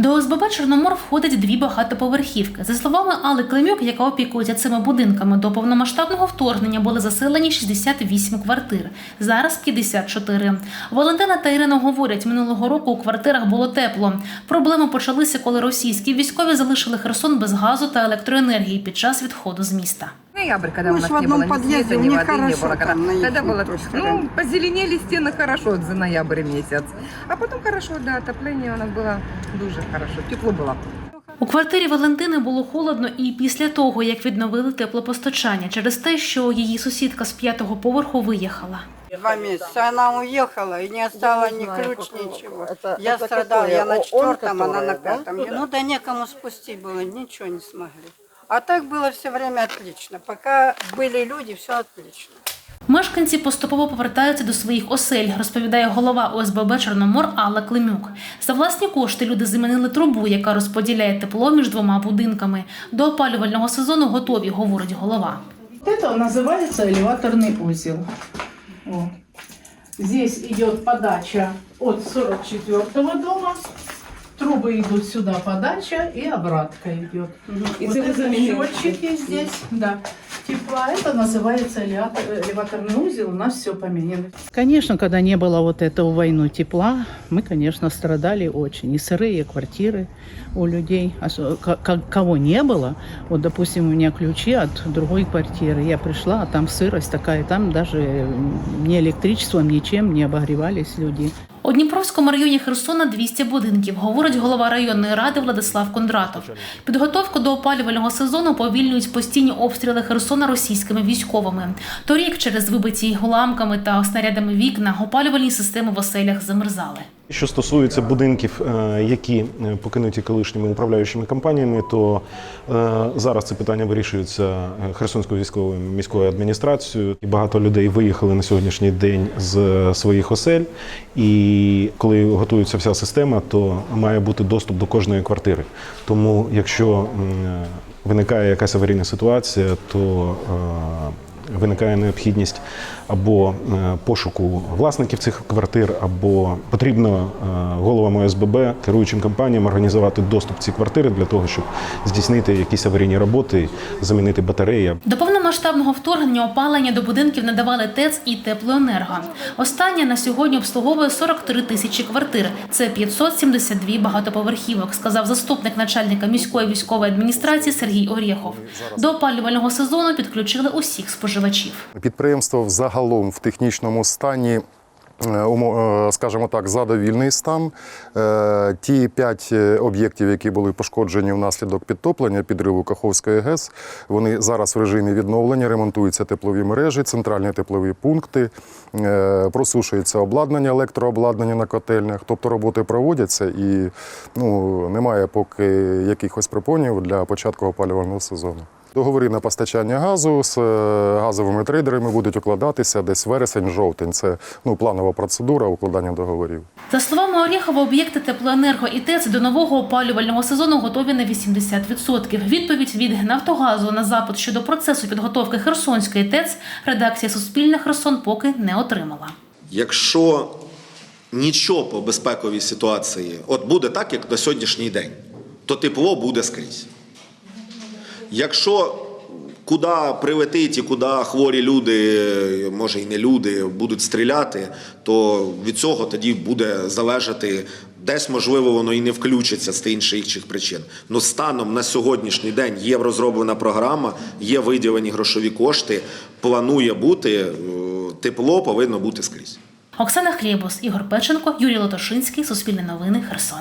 До ОСББ Чорномор входить дві багатоповерхівки. За словами Алли Климюк, яка опікується цими будинками, до повномасштабного вторгнення були заселені 68 квартир. Зараз 54. Валентина та Ірина говорять, минулого року у квартирах було тепло. Проблеми почалися, коли російські військові залишили Херсон без газу та електроенергії під час відходу з міста. Ноябрь, когда Мы у ж нас в не одном было ни подъезде, света, у ни них воды, не хорошо было. там, на их Тогда было, то есть, ну, когда- позеленели стены хорошо за ноябрь месяц. А потом хорошо, да, отопление у нас было дуже хорошо, тепло было. У квартирі Валентини було холодно і після того, як відновили теплопостачання, через те, що її сусідка з п'ятого поверху виїхала. Два месяца она уехала и не оставила ни знаю, ключ, какого. ничего. Это- я это страдала, какое? я на О- он, четвертом, она на которая, да? пятом. Ну да некому спустить было, ничего не смогли. А так было все время отлично. Пока были люди, все отлично. Мешканці поступово повертаються до своїх осель, розповідає голова ОСББ Чорномор Алла Климюк. За власні кошти люди замінили трубу, яка розподіляє тепло між двома будинками. До опалювального сезону готові, говорить голова. Вот Это называется элеваторный узел. Вот. Здесь идет подача от 44 дома. Трубы идут сюда, подача и обратка идет. И вот это счетчики здесь, да. Тепла, это называется э, элеваторный узел, у нас все поменяно. Конечно, когда не было вот этого войну тепла, мы, конечно, страдали очень. И сырые квартиры у людей, кого не было, вот, допустим, у меня ключи от другой квартиры, я пришла, а там сырость такая, там даже ни электричеством, ничем не обогревались люди. У Дніпровському районі Херсона 200 будинків, говорить голова районної ради Владислав Кондратов. Підготовку до опалювального сезону повільнюють постійні обстріли Херсона російськими військовими. Торік через вибиті уламками та снарядами вікна опалювальні системи в оселях замерзали. Що стосується будинків, е, які е, покинуті колишніми управляючими компаніями, то е, зараз це питання вирішується Херсонською військовою міською адміністрацією. І багато людей виїхали на сьогоднішній день з своїх осель. І коли готується вся система, то має бути доступ до кожної квартири. Тому, якщо виникає якась аварійна ситуація, то виникає необхідність або е, пошуку власників цих квартир, або потрібно е, головам ОСББ, керуючим компаніям організувати доступ в ці квартири для того, щоб здійснити якісь аварійні роботи, замінити батареї. Повномасштабного вторгнення опалення до будинків надавали ТЕЦ і теплоенерго. Останнє на сьогодні обслуговує 43 тисячі квартир. Це 572 багатоповерхівок, сказав заступник начальника міської військової адміністрації Сергій Орєхов. До опалювального сезону підключили усіх споживачів. Підприємство взагалом в технічному стані. Е, е, Скажімо так, задовільний стан. Е, Ті п'ять об'єктів, які були пошкоджені внаслідок підтоплення підриву Каховської ГЕС, вони зараз в режимі відновлення, ремонтуються теплові мережі, центральні теплові пункти, просушується обладнання, електрообладнання на котельнях. Тобто роботи проводяться і ну, немає поки якихось припонів для початку опалювального сезону. Договори на постачання газу з е, газовими трейдерами будуть укладатися десь вересень-жовтень. Це ну, планова процедура укладання договорів. За словами Орєхова, об'єкти теплоенерго і ТЕЦ до нового опалювального сезону готові на 80%. Відповідь від Нафтогазу на запит щодо процесу підготовки Херсонської ТЕЦ редакція Суспільне Херсон поки не отримала. Якщо нічого по безпековій ситуації, от буде так, як на сьогоднішній день, то тепло буде скрізь. Якщо куди прилетить і куди хворі люди, може і не люди, будуть стріляти, то від цього тоді буде залежати. Десь, можливо, воно і не включиться з тих інших інших причин. Ну станом на сьогоднішній день є розроблена програма, є виділені грошові кошти, планує бути, е, тепло повинно бути скрізь. Оксана Хлєбус, Ігор Печенко, Юрій Лотошинський, Суспільне новини, Херсон.